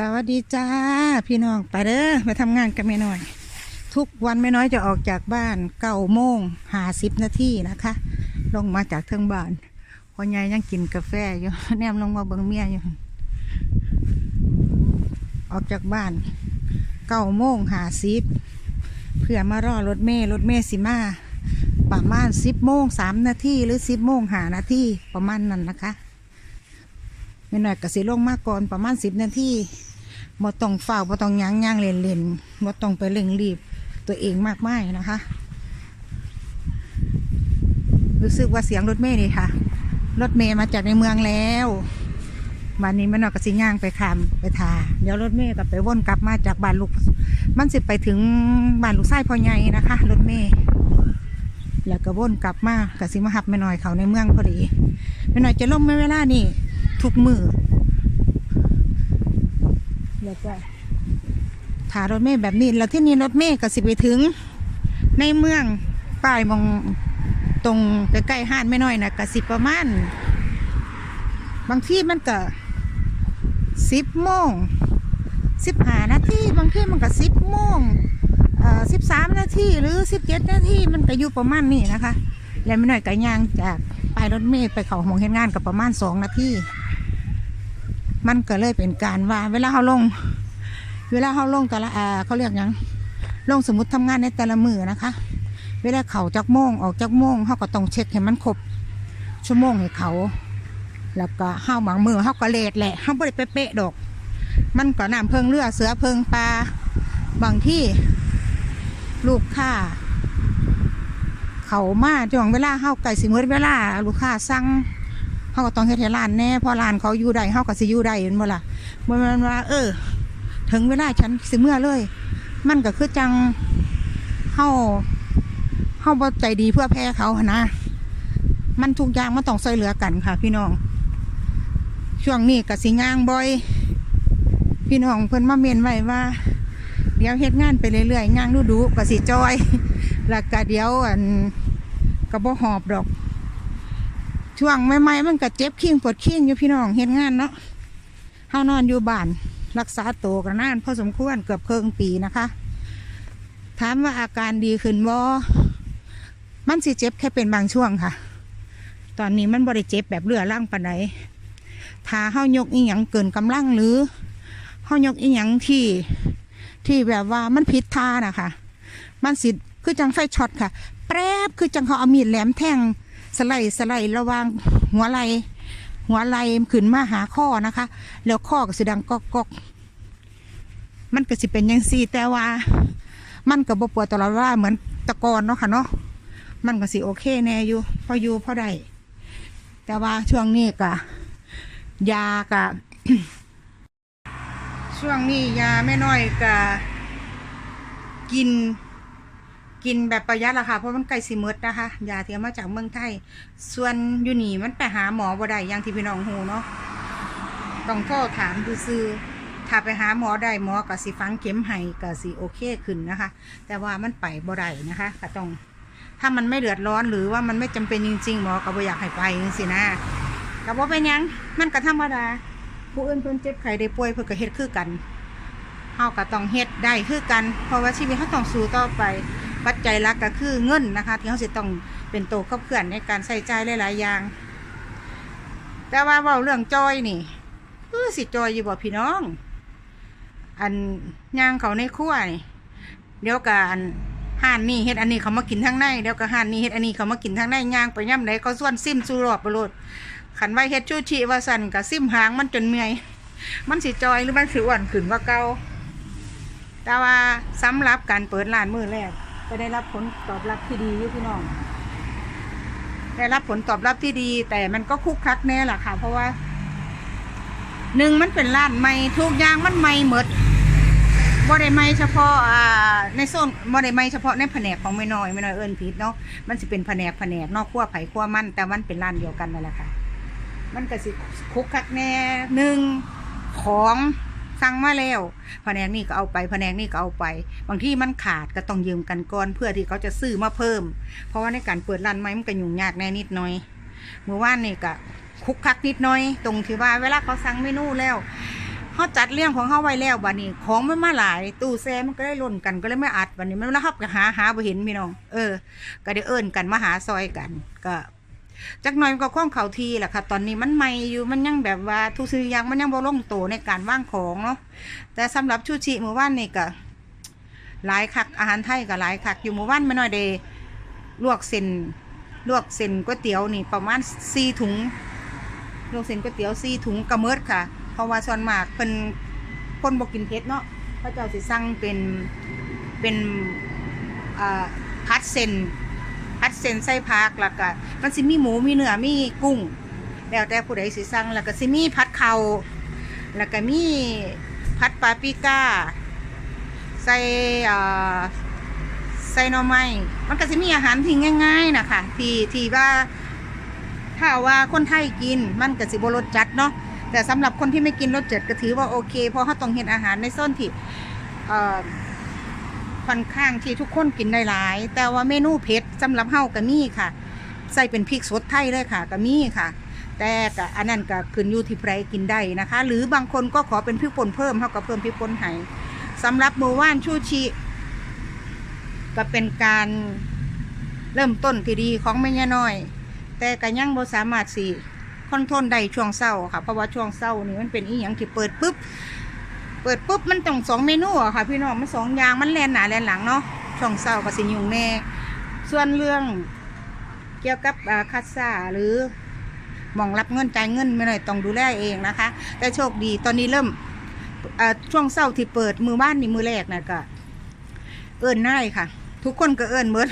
สวัสดีจ้าพี่น้องไปเด้อไปทำงานกันไม่น้อย ทุกวันไม่น้อยจะออกจากบ้านเก้าโมงหาสิบนาทีนะคะ ลงมาจากเทิงบ้านพ่อใหญ่ยังกินกาแฟอยู่แนมลงมาเบิงเมียอยู่ ออกจากบ้านเก้าโมงหาสิบเพื่อมารอรถเมล์รถเมล์สิมาประมาณสิบโมงสามนาทีหรือสิบโมงหานาทีประมาณนั้นนะคะ ไม่น้อยก็สิลงมาก่อนประมาณสิบนาทีบ่ต้องเฝ้าบ่ต้องย่างย่างเล่นเล่นบ่ต้องไปเร่งรีบตัวเองมากมายนะคะ รู้สึกว่าเสียงรถเมล์นี่ค่ะ รถเมล์มาจากในเมืองแล้ววันนี้แม่น้อยก็สิย่างไปคำไปทาเดี๋ยวรถเมล์ก็ไปวนกลับมาจากบ้านลูก มันสิไปถึงบ้านลูกชายพ่อใหญ่นะคะ รถเมล์แล้วก็วนกลับมาก็สิมาหับแม่น้อยเขาในเมืองพอดีแม่น้อยจะลงในเวลานี่ ทุกมือแล้วก็ถารถเมล์แบบนี้ แล้วที่นี่รถเมล์ก็สิไปถึง ในเมืองป้ายมองตรงใกล้ๆห้านไม่น้อยนะก็สิประมาณบางที่มันก็สิบโมงสิบห้านาทีบางที่มันก็สิบโมงเอ่อสิบสามนาทีหรือสิบเจ็ดนาทีมันก็อยู่ประมาณนี้นะคะ แล้วไม่น้อยก็ย่างจากป้ายรถเมล์ไปเขาหมองเห็นงานกับประมาณสองนาที มันก็เลยเป็นการว่า เวลาเขาลง เวลาเขาลงแต่ละอ่าเขาเรียกยังลงสมมติทำงานในแต่ละมือนะคะ เวลาเขาจากโมงออกจากโมงเขาก็ต้องเช็คให้มันครบชั่วโมงให้เขา แล้วก็ห้าบางมือเขาก็เลทแหละเขาไม่ได้เป๊ะๆดอก มันก็น้ำเพิงเรือเสือเพิงปลาบางที่ลูกค้าเขามาจ่วงเวลาเฮาไก่สิมืดเวลา ลูกค้าสั่ง เฮาก็ต้องเฮ็ดให้ร้านแน่พอร้านเขาอยู่ได้เฮาก็สิอยู่ได้แม่นบ่ล่ะบ่แม่นว่า เออ ถึงเวลาฉันสิเมื่อเลย มันก็คือจังเฮาเฮาบ่ใจดีเพื่อแพ้เขาหนะมันทุกอย่างมันต้องช่วยเหลือกันค่ะ พี่น้อง ช่วงนี้ก็สิย่างบ่อย พี่น้องเพิ่นมาเมนไว้ว่า เดี๋ยวเฮ็ดงานไปเรื่อยๆย่างดูดูๆก็สิจอย แล้วก็เดี๋ยวอันก็บ่หอบดอก ช่วงใหม่ๆมันก็เจ็บขิงปวดขิงอยู่พี่น้องเฮ็ดงานเนาะเฮานอนอยู่บ้าน รักษาตัวกันนานพอสมควรเกือบเคิงปีนะคะ ถามว่าอาการดีขึ้นบ่มันสิเจ็บแค่เป็นบางช่วงค่ะ ตอนนี้มันบ่ได้เจ็บแบบเรือรังปานใดถ้าเฮายกอีหยังเกินกำลังหรือเฮายกอีหยังที่ที่แบบว่ามันผิดท่านะคะมันสิคือจังไฟช็อตค่ะ แป๊บคือจังเขาเอามีดแหลมแทง สไลด์สไลด์ระวางหัวไหลหัวไหลขึ้นมาหาข้อนะคะ แล้วข้อก็สิดังกอกกอกมันก็สิเป็นยังซี่แต่ว่า มันก็บ่ปวดตลอดวลาเหมือนตะกอนเนาะค่ะเนาะมันก็สิโอเคแน่อยู่พออยู่พอได้แต่ว่าช่วงนี้ก็ยากะช่วงนี้ยาแม่น้อยก็กิน กินแบบประหยัดละค่ะเพราะมันใกลสิมดนะคะยาเที่เอามาจากเมืองไทย ส่วนยูนี่มันไปหาหมอบ่ได้อย่างที่พี่น้องฮูเนาะต้องโทรถามดูซื้อถ้าไปหาหมอได้หมอก็สิฟังเข็มให้ก็สิโอเคขึ้นนะคะ แต่ว่ามันไปบ่ได้นะคะก็ต้องถ้ามันไม่เดือดร้อนหรือว่ามันไม่จำเป็นจริง ๆ หมอก็บ่อยากให้ไปจังซี่นะก็บ่าเป็นยังมันก็ธรรมดาผู้อื่นเพิ่นเจ็บไข้ได้ป่วยเพิ่นก็เฮ็ดคือกันเฮาก็ต้องเฮ็ดได้คือกัน เพราะว่าชีวิตเฮาต้องสู้ต่อไป ปัจจัยหลักก็คือเงินนะคะ ที่เฮาสิต้องเป็นโตวขับเคลื่อนในการใช้จ่ายหลาย ๆ อย่าง แต่ว่าเว้าเรื่องจอยนี่คือสิจอยอยู่บ่พี่น้อง อันย่างเขาในครัวนี่เดี๋ยวกอันห้านนี่เฮ็ดอันนี้เขามากินทางในเดี๋ยวก็ห้านนี่เฮ็ดอันนี้เขามากินทางในย่างไปย่ำไหนก็ส่วนซิมสูรอบไปโลดขันไว้เฮ็ดชูชีว่าสันกับซิมหางมันจนเมื่อยมันสิจอยหรือมันสิอ้วนขึ้นกว่าเก่าแต่ว่าสำหรับการเปิดร้านมือแรก ก็ได้รับผลตอบรับที่ดีอยู่พี่น้อง ได้รับผลตอบรับที่ดี แต่มันก็คุกคักแน่แหละค่ะ เพราะว่าหนึ่งมันเป็นร้านใหม่ทุกอย่างมันใหม่หมดบ่ได้ใหม่เฉพาะอ่าในโซนบ่ได้ใหม่เฉพาะในแผนกของไม่น้อยไม่น้อยเอิ้นผิดเนาะมันสิเป็นแผนกแผนกนอกขั้วไผ่ขั้วมัน แต่มันเป็นร้านเดียวกันนั่นแหละค่ะ มันก็สิคุกคักแน่หนึ่งของ สั่งมาแล้วแผนกนี่ก็เอาไปแผนกนี่ก็เอาไป บางที่มันขาดก็ต้องยืมกันก่อนเพื่อที่เขาจะซื้อมาเพิ่ม เพราะว่าในการเปิดร้านใหม่มันก็ยุ่งยากแน่นิดหน่อยเมื่อวานนี่ก็คุกคักนิดหน่อย ตรงที่ว่าเวลาเขาสั่งเมนูแล้วเขาจัดเรื่องของเขาไว้แล้วบัดนี้ ของมันมาหลาย ตู้แซ่มันก็ได้ล่นกันก็เลยไม่อัดบัดนี้มันแล้วครับก็หาหาบ่เห็นพี่น้อง เออ ก็ได้เอิ้นกันมาหาซอยกัน ก็ จักหน่อยมันก็คล่องเข่าทีแหละค่ะ ตอนนี้มันใหม่อยู่มันยังแบบว่าทุกสิ่งอย่างมันยังบ่ลงโตในการว่างของเนาะแต่สำหรับชูชิเมื่อวานนี่ก็หลายคักอาหารไทยก็หลายคักอยู่เมื่อวานไม่น้อยเดลวกเส้นลวกเส้นก๋วยเตี๋ยวนี่ประมาณสี่ถุงลวกเส้นก๋วยเตี๋ยวสี่ถุงกระเมิดค่ะ เพราะว่าส่วนมากเพิ่นคนบ่กินเผ็ดเนาะพระเจ้าสิสั่งเป็นเป็นอ่าพัดเส้น พัดเส้นใส่ผักแล้วก็มันสิมีหมูมีเนื้อมีกุ้ง แล้วแต่ผู้ใดสิสั่งแล้วก็สิมีพัดเขาแล้วก็มีพัดปาปิก้า ใส่อ่าใส่หน่อไม้มันก็สิมีอาหารที่ง่าย ๆนะคะที่ที่ว่าถ้าว่าคนไทยกินมันก็สิบรสจัดเนาะแต่สำหรับคนที่ไม่กินรสจัดก็ถือว่าโอเค เพราะเขาต้องเห็นอาหารในโซนที่เอ่อ ค่อนข้างที่ทุกคนกินได้หลาย แต่ว่าเมนูเผ็ดสำหรับเฮาก็มีค่ะ ใส่เป็นพริกสดไทยเลยค่ะก็มีค่ะ แต่ก็อันนั้นก็ขึ้นอยู่ที่ใครกินได้นะคะ หรือบางคนก็ขอเป็นพริกป่นเพิ่มเฮาก็เพิ่มพริกป่นให้สำหรับมือว่านชูชีก็เป็นการเริ่มต้นที่ดีของแม่ย่าน้อย แต่ก็ยังบ่สามารถสิคอนโทรลได้ช่วงเศร้าค่ะ เพราะว่าช่วงเศร้านี่มันเป็นอีหยังที่เปิดปุ๊บ เปิดปุ๊บมันต้องสองเมนูอะค่ะ พี่น้องมันสองอย่างมันแลนหนาแลนหลังเนาะช่วงเศร้าก็สิยุงแน่ส่วนเรื่องเกี่ยวกับอ่าคัสซ่าหรือมองรับเงินจ่ายเงินไม่หน่อยต้องดูแลเองนะคะ แต่โชคดีตอนนี้เริ่มช่วงเศร้าที่เปิดมือบ้านนี่มือแรกนะก็เอิ้นได้ค่ะ ทุกคนก็เอิ้นเบิด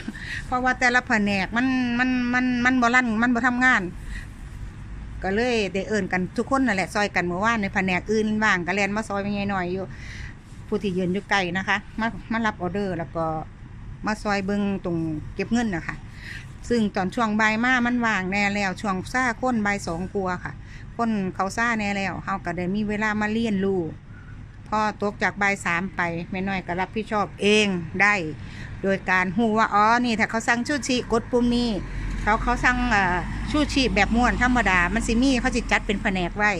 เพราะว่าแต่ละแผนกมันมันมันมันบ่ลั่นมันบ่ทำงาน ก็เลยได้เอิ้นกันทุกคนนั่นแหละซอยกันเมื่อวานในแผนกอื่นว่างก็แลนมาซอยไปหน่อยอยู่ผู้ที่ยืนอยู่ไกลนะคะมามารับออเดอร์แล้วก็มาซอยเบิงตรงเก็บเงินนะคะซึ่งตอนช่วงบ่ายมามันว่างแน่แล้วช่วงซ่าค้นบ่ายสองกลัวค่ะคนเขาซ่าแน่แล้วเฮาก็ได้มีเวลามาเรียนรู้พอตกจากบ่ายสามไปแม่น้อยก็รับผิดชอบเองได้ โดยการหูว่าอ๋อนี่ถ้าเขาสั่งชูชีกดปุ่มนี้ เขาเขาสั่งชูชีแบบม้วนธรรมดา มันสิมีเขาสิจัดเป็นแผนกไว้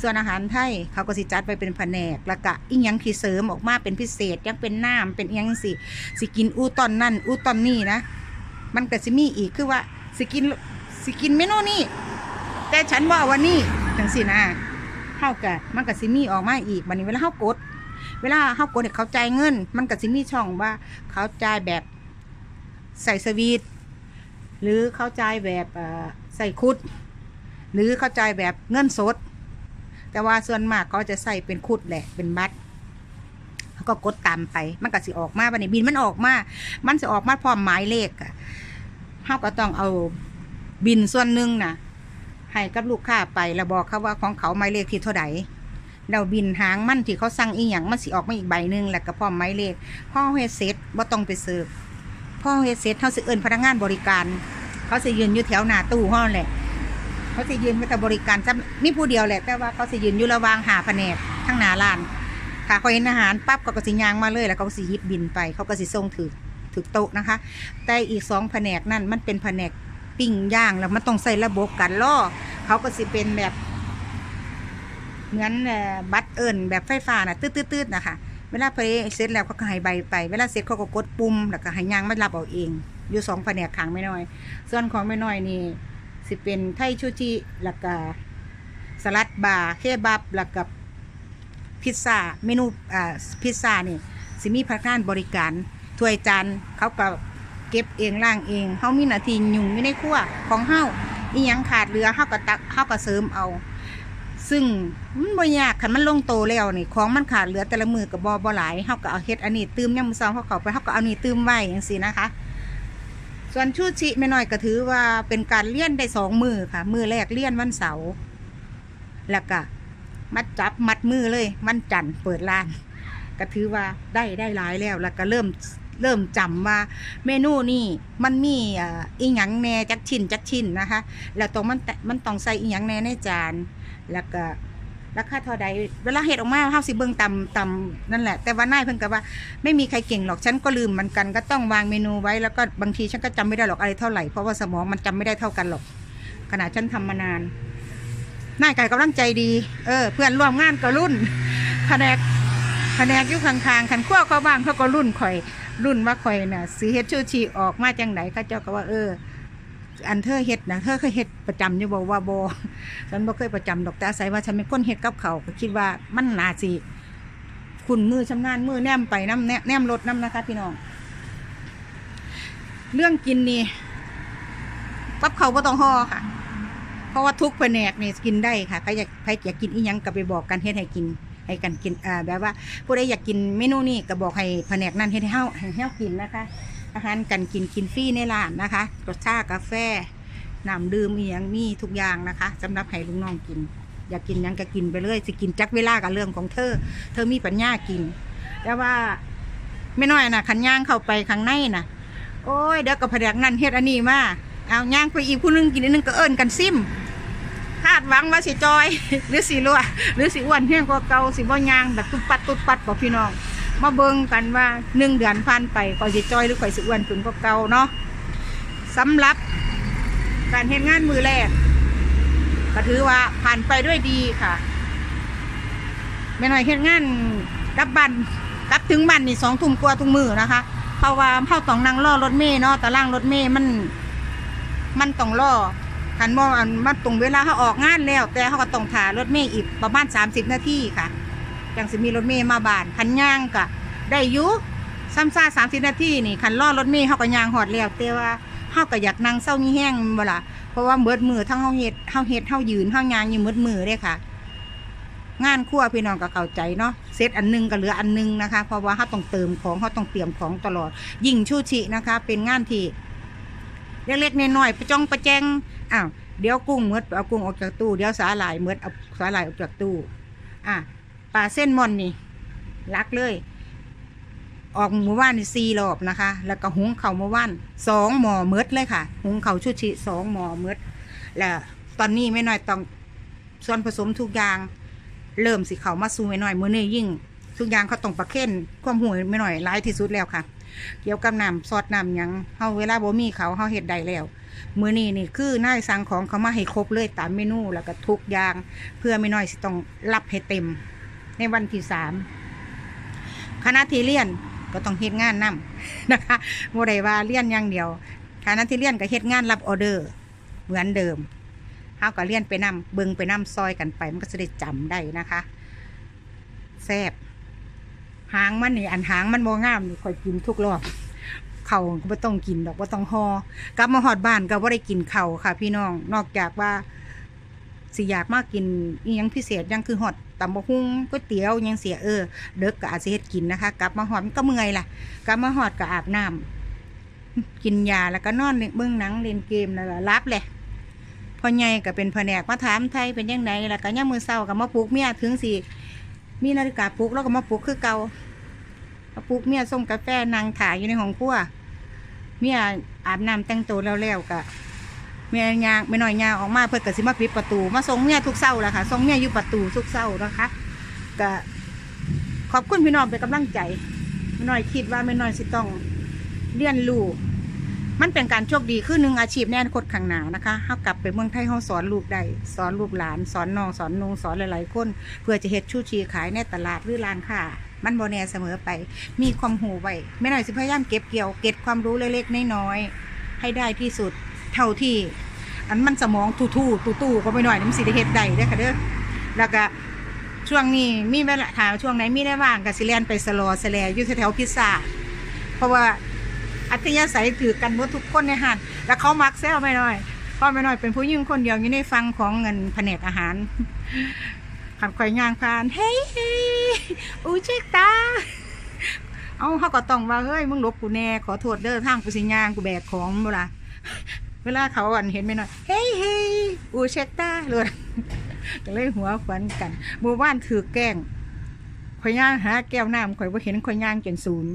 ส่วนอาหารไทยเขาก็สิจัดไปเป็นแผนกแล้วก็อีหยังที่เสริมออกมาเป็นพิเศษยังเป็นน้ำเป็นอียังสิสิกินอูตอนนั่นอูตอนนี่นะ มันก็สิมีอีกคือว่าสิกินสิกินเมนูนี้แต่ฉันว่าวันนี้จังสินะเฮากะมันก็สิมี่ออกมาอีกบัดนี้เวลาเฮากด เวลาเฮากดให้เขาจ่ายเงิน มันก็สิมี่ช่องว่าเขาจ่ายแบบใส่สวีท หรือเข้าใจแบบใส่คุด หรือเข้าใจแบบเงินสด แต่ว่าส่วนมากเขาจะใส่เป็นคุดแหละเป็นบัตรเขาก็กดตามไป มันก็สิออกมาบัดนี้บินมันออกมา มันจะออกมาพร้อมหมายเลขอะเขาก็ต้องเอาบินส่วนหนึ่งนะให้กับลูกค้าไปแล้วบอกเขาว่าของเขาหมายเลขที่เท่าไหร่เราบินหางมันที่เขาสั่งอีหยังมันสิออกมาอีกใบหนึ่งแล้วก็พร้อมหมายเลขพ่อเฮเซ็ตบ่าต้องไปเสิร์ฟ พ่อเฮดเซ็ตเขาสิเอิญพนักงานบริการ เขาสิยืนอยู่แถวหน้าตู้ห้องแหละเขาสิยืนไว้แต่บริการจะมีผู้เดียวแหละ แต่ว่าเขาสิยืนอยู่ระวางหาแผนกทั้งหน้าร้านค่ะเขาเห็นอาหารปั๊บเขาก็สิยางมาเลยแล้วเขาก็สิยิบบินไป เขาก็สิส่งถือถือโต๊ะนะคะ แต่อีกสองแผนกนั่นมันเป็นแผนกปิ้งย่างแล้วมันต้องใส่ระบบการล่อเขาก็สิเป็นแบบเหมือนบัตรเอิญแบบไฟฟ้าน่ะตืดๆนะคะ เวลาไปเสร็จแล้วเขาก็ให้ใบไป เวลาเสร็จเขาก็กดปุ่มแล้วก็ให้ยางมารับเอาเอง อยู่สองแผนกขางไม่น้อย ส่วนของไม่น้อยนี่สิเป็นไทชูจิแล้วก็สลัดบาร์เคบับแล้วก็พิซซ่าเมนูอ่าพิซซ่านี่สิมีพนักงานบริการถ้วยจานเขาก็เก็บเองล่างเองเฮามีหน้าที่ยุ่งอยู่ในครัวของเฮาอีหยังขาดเหลือเฮาก็ตักเฮาก็เสริมเอา ซึ่งมันบ่ยากคันมันลงโตแล้วนี่ของมันขาดเหลือแต่ละมือก็บ่บ่หลายเฮาก็เอาเฮ็ดอันนี้ตืมยามมื้อเช้าเฮาเขาไปเฮาก็เอานี่ตืมไว้จังซี่นะคะ ส่วนชูชิไม่น้อยก็ถือว่าเป็นการเลี้ยนได้สองมือค่ะ มือแรกเลี้ยนวันเสาร์แล้วก็มัดจับมัดมือเลยวันจันทร์เปิดร้านก็ถือว่าได้ได้หลายแล้วแล้วก็เริ่มเริ่มจำว่าเมนูนี่มันมีอีหยังแน่จักชิ้นจักชิ้นนะคะ แล้วตรงมันตะมันต้องใส่อีหยังแน่ในจาน แล้วก็ราคาเท่าใดเวลาเฮ็ดออกมาเฮาสิเบิ่งตำตำนั่นแหละ แต่ว่านายเพิ่นก็ว่าไม่มีใครเก่งหรอกฉันก็ลืมมือนกันก็ต้องวางเมนูไว้แล้วก็บางทีฉันก็จำไม่ได้หรอกอะไรเท่าไหร่เพราะว่าสมองมันจำไม่ได้เท่ากันหรอกขนาดฉันทำมานานนายไก่กำลังใจดี เออ เพื่อนร่วมงานก็รุ่นแผนกแผนกอยู่ข้างๆคันขั้วเขาบ้างเขาก็รุ่นข่อย รุ่นว่าข่อยน่ะสีเฮ็ดชูชีออกมาจังไหนเขาเจ้าก็ว่าเออ อันเธอเฮ็ดนะเธอเคยเฮ็ดประจำอยู่บ่ว่าบ่ฉันบ่เคยประจำดอกแต่อาศัยว่าฉันเป็นคนเฮ็ดกับเขาก็คิดว่ามันน่าสิคุณมือชำนาญมือแนมไปน้ำแนแนมรถน้ำนะคะ พี่น้อง เรื่องกินนี่กับเขาบ่ต้องห่อค่ะ เพราะว่าทุกแผนกนี่กินได้ค่ะใครอยากใครอยากกินอีหยังก็ไปบอกกันเฮ็ดให้กินให้กันกินอ่าแบบว่าผู้ใดอยากกินเมนูนี้ก็บอกให้แผนกนั้นเฮ็ดให้เฮาให้เฮากินนะคะ อาหารกันกินกินฟรีในร้านนะคะรสชาติกาแฟน้ำดื่มอีหยังมีทุกอย่างนะคะสำหรับให้ลุงน้องกิน อยากกินหยังก็กินไปเลยสิกินจักเวลากับเรื่องของเธอ เธอมีปัญญากิน แต่ว่าไม่น้อยนะขันย่างเข้าไปข้างในนะโอ้ยเดี๋ยวกับแผนกนั้นเฮ็ดอันนี้มาเอาย่างไปอีกผู้หนึงกินอันนึงก็เอิ้นกันซิมคาดหวังว่าสิจอย หรือสิรัวหรือสิอ้วนเพียงกว่าเก่าสิบ่ย่างแบบตุ๊ปัดตุ๊ปัดบอกพี่น้อง มาเบิ่งกันว่าหนึ่งเดือนผ่านไปก่อยสิจอยหรือก่อยสิอ้วนขึ้นกว่าเก่าเนาะสำหรับการเฮ็ดงานมือแรกก็ถือว่าผ่านไปด้วยดีค่ะแม่น้อยเฮ็ดงานกลับบ้านกลับถึงบ้านนี่สองทุ่มกว่าทุกมือนะคะ เพราะว่าเฮาต้องนั่งรอรถเมล์เนาะแตารางรถเมล์มัน มันต้องรอคันบ่อันมันตรงเวลาเขาออกงานแล้ว แต่เขาก็ต้องถ่ารถเมล์อีกประมาณ30นาทีค่ะ จังสิมีรถเมล์มาบานคันย่างก็ได้ยู่ซ้ำซ่าสามสิบนาทีนี่คันรอรถเมล์เขาก็ย่างหอดแล้วแต่ว่าเฮาก็อยากนั่งเศร้ามีแห้งบ่ล่ะเพราะว่าเบิดมือทั้งเฮาเฮ็ดเฮาเฮ็ดเฮายืนเฮายางอยู่เบิดมือเด้ค่ะ งานครัวพี่น้องก็เข้าใจเนาะเซตอันหนึงก็เหลืออันหนึงนะคะ เพราะว่าเขาต้องเติมของเขาต้องเตรียมของตลอด ยิ่งชูชินะคะ เป็นงานที่เล็กๆน้อยๆไปจ้องไปแจงอ้าวเดี๋ยวกุ้งหมดเอากุ้งออกจากตู้ เดี๋ยวสาหร่ายหมดเอาสาหร่ายออกจากตู้ อะ ปลาเส้นมอนนี่ลักเลย ออกหมู่บ้านนี่สี่รอบนะคะ แล้วก็หุงเข่าหมู่บ้านสองหมอเมดเลยค่ะ หุงเข่าชุชิสองหมอเมดแล้วตอนนี้ไม่น้อยต้องส่วนผสมทุกอย่าง เริ่มสิเขามาสูไม่น้อยมือนี้ยิ่ง ทุกอย่างเขาต้องประเคนความห่วยไม่น้อยร้ายที่สุดแล้วค่ะเกี่ยวกับน้ำซอสน้ำยังเฮาเวลาบ่มีเขาเฮาเฮ็ดได้แล้วมื้อนี้นี่คือนายสั่งของเขามาให้ครบเลยตามเมนูแล้วก็ทุกอย่าง เพื่อไม่น้อยสิต้องรับให้เต็ม ในวันที่สามคณะที่เรียนก็ต้องเฮ็ดงานนํนะคะบ่ได้ว่าเรียนอย่างเดียวคณะที่เรียนก็เฮ็ดงานรับออเดอร์ เหมือนเดิมเฮาก็เรียนไปนํเบิ่งไปนํซอยกันไป มันก็จะได้จำได้นะคะแซ่บหางมันนี่อันหางมันบ่งามนี่คอยกินทุกรอบเขาก็บ่ต้องกินดอกบ่ต้องหอกลับมาฮอดบ้านก็บ่ได้กินเขาค่ะ พี่น้องนอกจากว่า สิอยากมากกินอีหยังพิเศษยังคือฮอดตำบักหุ่งก๋วยเตี๋ยวยังเสียเออเด็กก็อาจสิเฮ็ดกินนะคะ กลับมาฮอดมันก็เมื่อยล่ะ กลับมาฮอดก็อาบน้ำกินยาแล้วก็นอนเบิ่งหนังเล่นเกมแล้วก็รับแหละพ่อใหญ่ก็เป็นแผนกมาถามไทยเป็นจังไดแล้วก็ยามมื้อเช้าก็มาปลุกเมียถึงสิมีนาฬิกาปลุกแล้วก็มาปลุกคือเกามาปลุกเมียส่งกาแฟนางถ่ายอยู่ในห้องครัวเมียอาบน้ำแต่งตัวแล้วๆกะ เมียยางไม่น้อยยางออกมาเพื่อกสิมาปิดประตู มาส่งเมียทุกเศร้าแหละค่ะส่งเมียอยู่ประตูทุกเศร้านะคะกะขอบคุณพี่น้องเป็นกำลังใจไม่น้อยคิดว่าไม่น้อยสิต้องเรียนรู้มันเป็นการโชคดีคือหนึ่งอาชีพแน่นคตข้างหนานะคะเขากลับไปเมืองไทยเขาสอนลูกได้สอนลูกหลาน สอนน้องสอนนงสอนหลายๆคนเพื่อจะเฮ็ดชูชีขายในตลาดหรือร้านค้ามันโบแน่เสมอไป มีความหูไว้ไม่น้อยสิพยายามเก็บเกี่ยวเก็บความรู้เล็กๆน้อยๆให้ได้ที่สุด เท่าที่ อันมันสมองทู่ๆตู้ๆก็ไม่น้อยนี่มันสิได้เฮ็ดได้เด้ค่ะเด้อแล้วก็ช่วงนี้มีเวลาถามช่วงไหนมีได้ว่างก็สิเลียนไปสโลอสแลอยู่แถวพิซซ่าเพราะว่าอัธยาศัยถือกันหมดทุกคนในห้านแล้วเขามักแซวไม่น้อยพราะไม่น้อยเป็นผู้หญิงคนเดียวอยู่ในฟังของเงินแผนกอาหารขันคอยย่างผ่านเฮ้ยเฮ้ยอูเช็กตาเอาเขาก็ต้องว่าเฮ้ยมึงลบกูแน่ขอโทษเด้อทางกูสิยางกูแบกของเวลา เวลาเขาอันเห็นไม่น้อยเฮ้ยเฮ้ยอูเช็กตาเลยก็เลยหัวขวัญกันหมู่บ้านถือแกล้งข่อยย่างหาแก้วน้ำข่อยว่าเห็นข่อยย่างจนศูนย์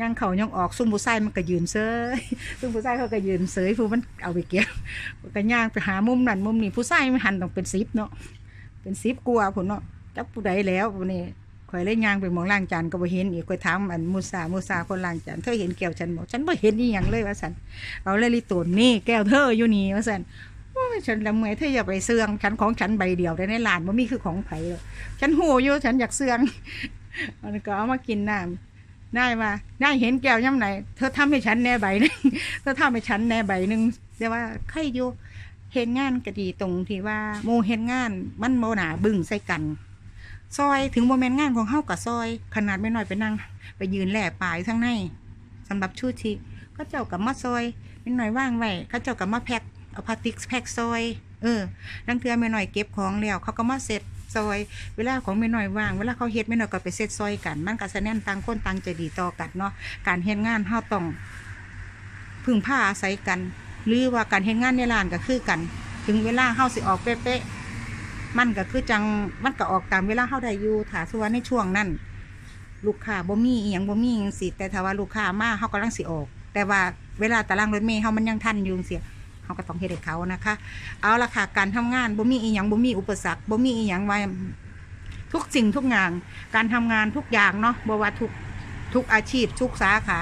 ย่างเขายังออกซุ่มผู้ชายมันก็ยืนเซยซุ่มผู้ชายเขาก็ยืนเสยผู้มันเอาไปเก็บก็ย่างไปหามุมนั่นมุมนี้ผู้ชายไม่หันต้องเป็นสิบเนาะเป็นสิบกลัวผลเนาะจักผู้ใดแล้ววันนี้ ข่อยเลยย่างไปมองล้างจานก็บ่เห็นอีกข่อยถามอันมูซามูซาคนล้างจานเธอเห็นแก้วฉันบอกฉันบ่เห็นนี่ยังเลยว่าสันเอาเลยลิตนนี่แก้วเธออยู่นี่ว่าสันฉันละเมอยเธออย่าไปเสื่องฉันของฉันใบเดียวได้ในร้านบ่มีคือของไผหรอกฉันหูอยู่ฉันอยากเสื่องมันก็เอามากินน้ำได้มาได้เห็นแก้วย่ำไหนเธอทำให้ฉันแน่ใบหนึงเธอทำให้ฉันแน่ใบหนึงแต่ว่าใครอยู่เห็นงานก็ดีตรงที่ว่าโมเห็นงานมันโมหนาบึ้งใส่กัน ซอยถึงโมเมนต์งานของเฮากับซอย ขนาดไม่น้อยไปนั่ง ไปยืนแหล่ปลายทั้งในสำหรับชูชีเขาเจ้ากับมาซอยไม่น้อยว่างไว้เขาเจ้ากับมาแพ็คเอาพลาสติกแพ็คซอย เออนังเทือไม่น้อยเก็บของแล้วเขาก็มาเสร็จซอย เวลาของไม่น้อยว่าง เวลาเขาเฮ็ดไม่น้อยก็ไปเสร็จซอยกัน มันก็แสดงต่างคนต่างใจดีต่อกันเนาะการเฮ็ดงานเฮาต้องพึ่งผ้าอาศัยกัน หรือว่าการเฮ็ดงานในร้านก็คือกัน ถึงเวลาเฮาสิออกเป๊ะๆ มันก็คือจังมันก็ออกตามเวลาเฮาได้อยู่ถ้าสมมติว่าในช่วงนั้นลูกค้าบ่มีอีหยังบ่มีจังซี่แต่ถ้าว่าลูกค้ามาเฮากำลังสิออก แต่ว่าเวลาตารางรถเมล์เฮามันยังทันอยู่จังซี่เฮาก็ต้องเฮ็ดให้เขานะคะ เอาละค่ะการทำงานบ่มีอีหยังบ่มีอุปสรรคบ่มีอีหยังว่าทุกสิ่งทุกอย่าง การทำงานทุกอย่างเนาะบ่ว่าทุกทุกอาชีพทุกสาขา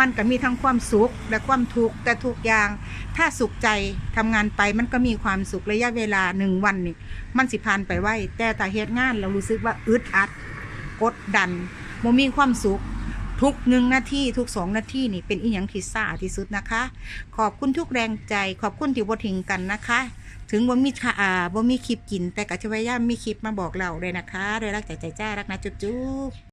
มันก็มีทั้งความสุขและความทุกข์แต่ทุกอย่างถ้าสุขใจทำงานไปมันก็มีความสุขระยะเวลาหนึ่งวันนี่มันสิผ่านไปไวแต่แต่เหตุงานเรารู้สึกว่าอึดอัด กดดันโมมีความสุขทุกหนึ่งนาทีทุกสองนาทีนี่เป็นอีหยังที่ซ่าที่สุดนะคะ ขอบคุณทุกแรงใจ ขอบคุณที่บทิ้งกันนะคะ ถึงว่ามีค่ะอ่าบ่มีคลิปกิน แต่ก็จะพยายามีคลิปมาบอกเราเลยนะคะโดยรักใจใจจ้ารักนะจุ๊จุ๊บ